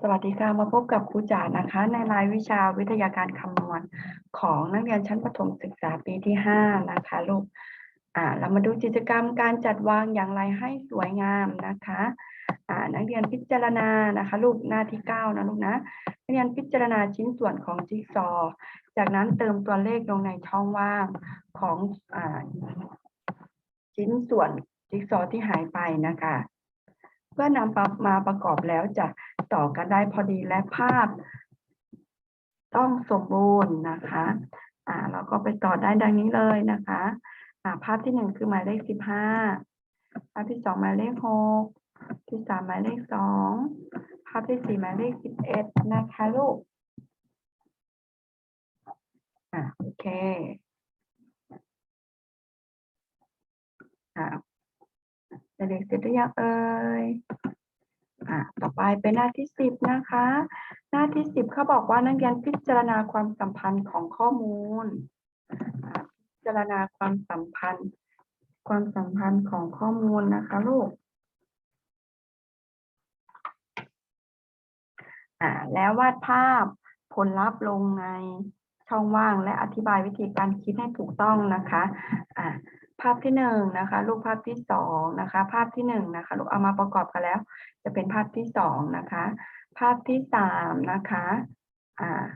สวัสดีค่ะ มาพบกับครูจ๋านะคะ ในรายวิชาวิทยาการคำนวณของนักเรียนชั้นประถมศึกษาปีที่ห้านะคะลูก อ่า เรามาดูกิจกรรมการจัดวางอย่างไรให้สวยงามนะคะ อ่า นักเรียนพิจารณานะคะลูกหน้าที่เก้านะลูกนะ นักเรียนพิจารณาชิ้นส่วนของจิ๊กซอ จากนั้นเติมตัวเลขลงในช่องว่างของ อ่า ชิ้นส่วนจิ๊กซอที่หายไปนะคะเพื่อนำมาประกอบแล้วจะ ต่อกันได้พอดีและภาพ ต้องสมบูรณ์นะคะอ่าเราก็ไปต่อได้ดังนี้เลยนะคะอ่าภาพที่หนึ่งคือหมายเลขสิบห้าภาพที่สองหมายเลขหกที่สามหมายเลขสองภาพที่สี่หมายเลขสิบเอ็ดนะคะลูกอ่าโอเคอ่าเด็กๆเสร็จหรือยังเอ่ย อ่าต่อไปเป็นหน้าที่สิบนะคะ หน้าที่สิบเขาบอกว่านักเรียนพิจารณาความสัมพันธ์ของข้อมูลพิจารณาความสัมพันธ์ ความสัมพันธ์ของข้อมูลนะคะลูกอ่าแล้ววาดภาพผลลัพธ์ลงในช่องว่างและอธิบายวิธีการคิดให้ถูกต้องนะคะอ่า ภาพที่หนึ่งนะคะรูปภาพที่สองนะคะ ภาพที่หนึ่งนะคะลูกเอามาประกอบกันแล้ว จะเป็นภาพที่สองนะคะ ภาพที่สามนะคะอ่า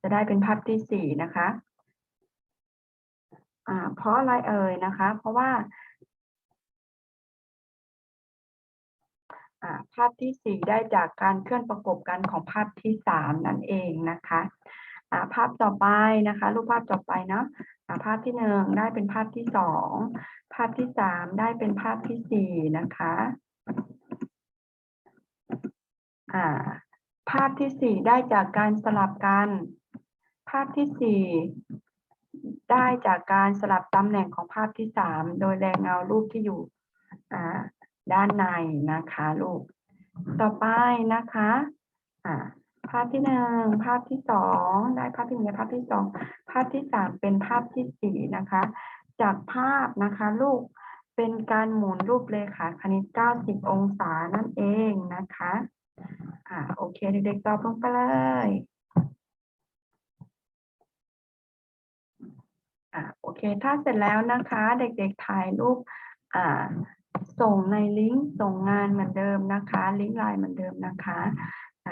จะได้เป็นภาพที่สี่นะคะอ่าเพราะอะไรเอ่ยนะคะ เพราะว่าภาพที่สี่ได้จากการเคลื่อนประกบกันของภาพที่สามนั่นเองนะคะภาพต่อไปนะคะ รูปภาพต่อไปเนาะ ภาพที่หนึ่งได้เป็นภาพที่สองภาพที่สามได้เป็นภาพที่สี่นะคะอ่าภาพที่สี่ได้จากการสลับกัน ภาพที่สี่ได้จากการสลับตำแหน่งของภาพที่สามโดยแรงเงารูปที่อยู่อ่าด้านในนะคะลูก ต่อไปนะคะอ่า ภาพที่หนึ่งภาพที่สองได้ภาพที่หนึ่งภาพที่สองภาพที่สามเป็นภาพที่สี่นะคะ จากภาพนะคะลูกเป็นการหมุนรูปเลขาคณิต 90 องศานั่นเองนะคะ อ่าโอเคเด็กๆตอบลงไปเลยอ่าโอเค ถ้าเสร็จแล้วนะคะ เด็กๆถ่ายรูปอ่าส่งในลิงก์ส่งงานเหมือนเดิมนะคะ ลิงก์ไลน์เหมือนเดิมนะคะ